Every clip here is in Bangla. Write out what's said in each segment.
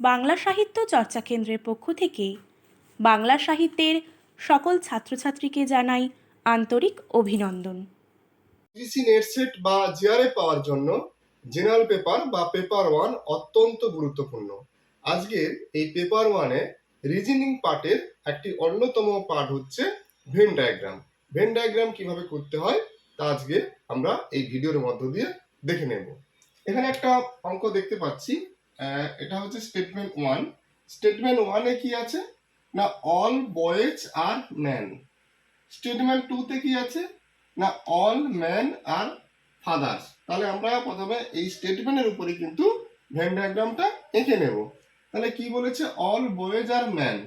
বাংলা সাহিত্য চর্চা কেন্দ্রের পক্ষ থেকে বাংলা সাহিত্যের সকল ছাত্রছাত্রীকে জানাই আন্তরিক অভিনন্দন। সেট বা জিআরএ পাওয়ার জন্য জেনারেল পেপার বা পেপার ওয়ান অত্যন্ত গুরুত্বপূর্ণ। আজকের এই পেপার ওয়ানে রিজনিং পার্টের একটি অন্যতম পার্ট হচ্ছে ভেন ডায়াগ্রাম। ভেন ডায়াগ্রাম কীভাবে করতে হয় তা আজকে আমরা এই ভিডিওর মধ্য দিয়ে দেখে নেব। এখানে একটা অঙ্ক দেখতে পাচ্ছি। এটা হচ্ছে স্টেটমেন্ট ওয়ান স্টেটমেন্ট ওয়ানে কি আছে? না all boys are man statement টুতে কি আছে? না অল ম্যান আর ফাদার্স তাহলে আমরা প্রথমে এই স্টেটমেন্টের উপরে কিন্তু ভেন ডায়াগ্রামটা এঁকে নেব। তাহলে কি বলেছে? অল বয়েজ আর ম্যান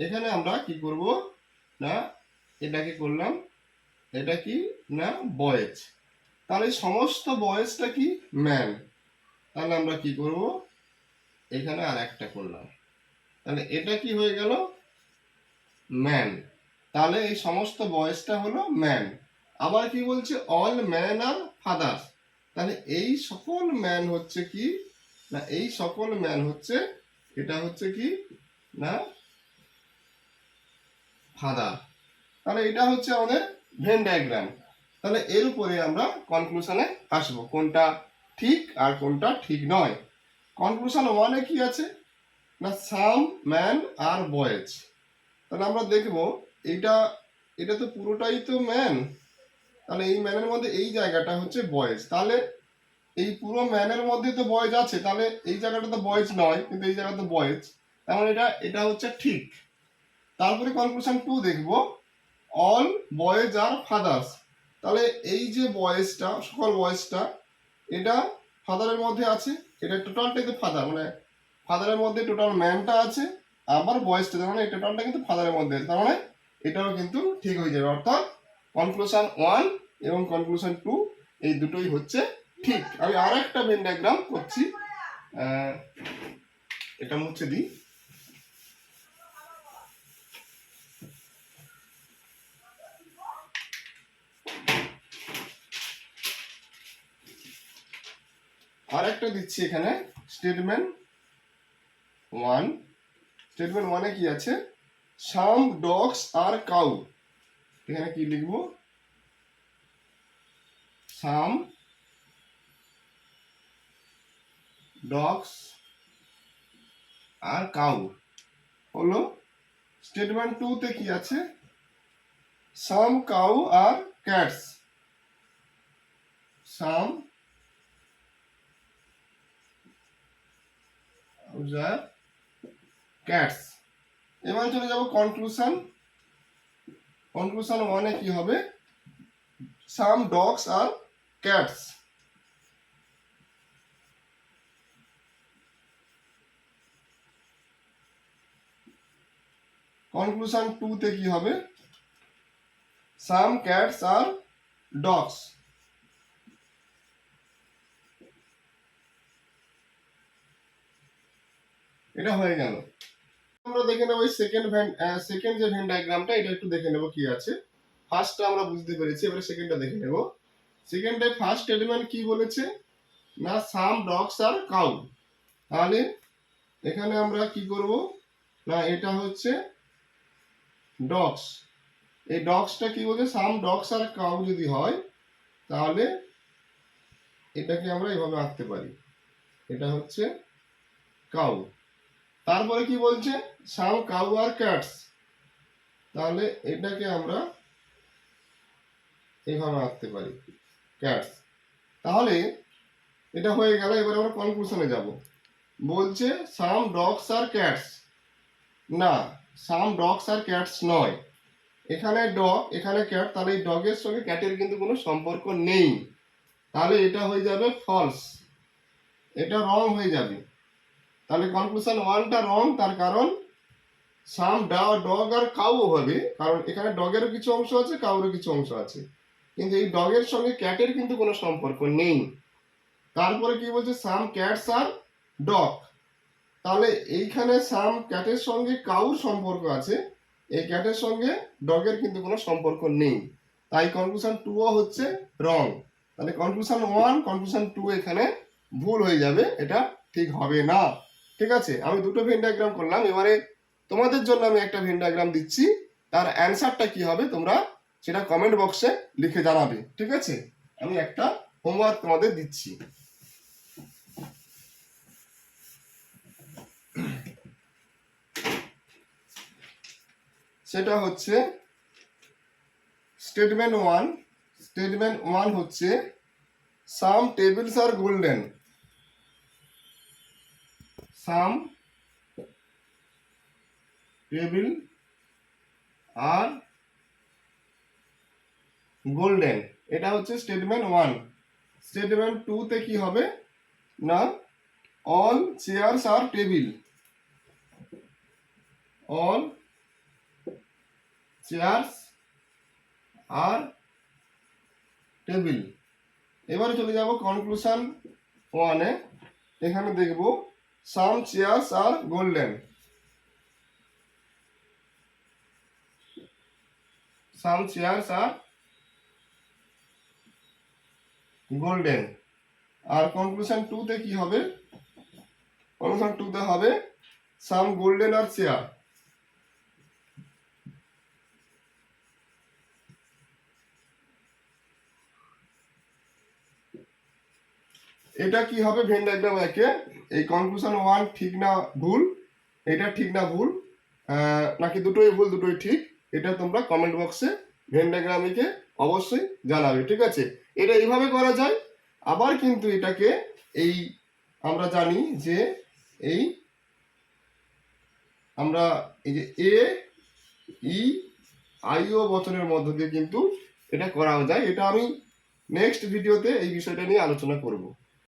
এখানে আমরা কি করব? না, এটাকে করলাম। এটা কি? না বয়েজ তাহলে সমস্ত বয়েজটা কি? ম্যান তাহলে আমরা কি করব? এখানে আর একটা করলাম। তাহলে এটা কি হয়ে গেল? ম্যান তাহলে এই সমস্ত বয়সটা হলো ম্যান আবার কি বলছে? অল ম্যান আর ফাদার্স তাহলে এই সকল ম্যান হচ্ছে কি? না, এই সকল ম্যান হচ্ছে, এটা হচ্ছে কি? না ফাদার তাহলে এটা হচ্ছে আমাদের ভেন ডায়াগ্রাম তাহলে এর উপরে আমরা কনক্লুশনে আসব। কোনটা ঠিক আর কোনটা ঠিক নয়। কনক্লুশন ওয়ানে কি আছে? না, সাম, ম্যান আর বয়েজ। তাহলে আমরা দেখব এটা এটা তো পুরোটাই তো ম্যান। তাহলে এই ম্যানের মধ্যে এই জায়গাটা হচ্ছে বয়েজ। তাহলে এই পুরো ম্যানের মধ্যে তো বয়েজ আছে, তাহলে এই জায়গাটা তো বয়েজ নয়, কিন্তু এই জায়গা তো বয়েজ। তার এটা এটা হচ্ছে ঠিক। তারপরে কনক্লুশন টু দেখব। All boys are fathers. তাহলে এই যে বয়েজটা, সকল বয়েজটা, এটা ফাদারের মধ্যে আছে এটা টোটালটাই তো ফাদার মানে ফাদারের মধ্যে টোটাল ম্যানটা আছে, আবার বয়সটা তার মানে টোটালটা কিন্তু ফাদারের মধ্যে আছে, তার মানে এটাও কিন্তু ঠিক হয়ে যাবে, অর্থাৎ কনক্লুশন ওয়ান এবং কনক্লুশন টু এই দুটোই হচ্ছে ঠিক। আমি আর একটা ভেন ডায়াগ্রাম করছি এটা মুছে দিই। আর একটা দিচ্ছি এখানে স্টেটমেন্ট ওয়ান স্টেটমেন্ট ওয়ানে কি আছে? সাম ডগস আর কাউ এখানে কি লিখব? সাম ডগস আর কাউ হলো স্টেটমেন্ট টুতে কি আছে? সাম কাউ আর ক্যাটস সাম ক্যাটস এবার চলে যাব কনক্লুশন কনক্লুশন ওয়ানে কি হবে? সাম ডগস আর ক্যাটস কনক্লুশন টুতে কি হবে? সাম ক্যাটস আর ডগস এটা হয়ে গেল। আমরা দেখে নেব সেকেন্ড ভ্যান সেকেন্ড যে ভ্যান ডায়াগ্রামটা এটা একটু দেখে নেব কি আছে। ফার্স্টটা আমরা বুঝতে পেরেছি, এবারে সেকেন্ডটা দেখে নেব। সেকেন্ডে ফার্স্ট এলিমেন্ট কি বলেছে? না সাম ডগস আর কাউ তাহলে এখানে আমরা কি করব? না, এটা হচ্ছে ডগস এই ডগসটা কি বলছে? সাম ডগস আর কাউ যদি হয়, তাহলে এটাকে আমরা এভাবে আঁকতে পারি। এটা হচ্ছে কাউ তারপরে কি বলছে? সাম কাউ আর ক্যাটস তাহলে এটাকে আমরা এইভাবে আঁকতে পারি। ক্যাটস তাহলে এটা হয়ে গেল, এবার আমরা কনক্লুশনে যাব। বলছে সাম ডগস আর ক্যাটস না সাম ডগস আর ক্যাটস নয়। এখানে ডগ এখানে ক্যাট তাহলে এই ডগের সঙ্গে ক্যাটের কিন্তু কোনো সম্পর্ক নেই। তাহলে এটা হয়ে যাবে ফলস এটা রং হয়ে যাবে। তাহলে কনক্লুশন ওয়ানটা রং তার কারণ সাম ডা ডগ আর কাউ হবে, কারণ এখানে ডগেরও কিছু অংশ আছে কাউরও কিছু অংশ আছে। কিন্তু এই ডগের সঙ্গে ক্যাটের কিন্তু কোনো সম্পর্ক নেই। তারপরে কি বলছে সাম ক্যাটস আর ডগ তাহলে এইখানে সাম ক্যাটের সঙ্গে কাউর সম্পর্ক আছে, এই ক্যাটের সঙ্গে ডগের কিন্তু কোনো সম্পর্ক নেই। তাই কনক্লুশন টুও হচ্ছে রং তাহলে কনক্লুশন ওয়ান কনক্লুশন টু এখানে ভুল হয়ে যাবে, এটা ঠিক হবে না। ঠিক আছে? আমি দুটো ভেন ডায়াগ্রাম করলাম, এবারে তোমাদের জন্য আমি একটা ভেন ডায়াগ্রাম দিচ্ছি। তার অ্যান্সারটা কি হবে তোমরা সেটা কমেন্ট বক্সে লিখে জানাবে, ঠিক আছে? আমি একটা হোমওয়ার্ক তোমাদের দিচ্ছি। সেটা হচ্ছে স্টেটমেন্ট ওয়ান স্টেটমেন্ট ওয়ান হচ্ছে some tables are golden some, table, are golden. এটা হচ্ছে স্টেটমেন্ট ওয়ান স্টেটমেন্ট টুতে কি হবে? না all chairs are table all chairs are table এবারে চলে যাব কনক্লুশন ওয়ানে এখানে দেখব some chairs are golden some chairs are golden R conclusion টুতে কি হবে? কনক্লুশন টুতে হবে সাম গোল্ডেন আর চেয়ার এটা কি হবে ভেন ডায়াগ্রাম একে? এই কনক্লুশন ওয়ান ঠিক না ভুল? এটা ঠিক না ভুল? নাকি দুটোই ভুল, দুটোই ঠিক? এটা তোমরা কমেন্ট বক্সে ভেন ডায়াগ্রামিকে অবশ্যই জানাবে, ঠিক আছে? এটা এইভাবে করা যায়। আবার কিন্তু এটাকে এই আমরা জানি যে এই আমরা এই যে এ ই আই ও বচনের মধ্য দিয়ে কিন্তু এটা করা যায়। এটা আমি নেক্সট ভিডিওতে এই বিষয়টা নিয়ে আলোচনা করব।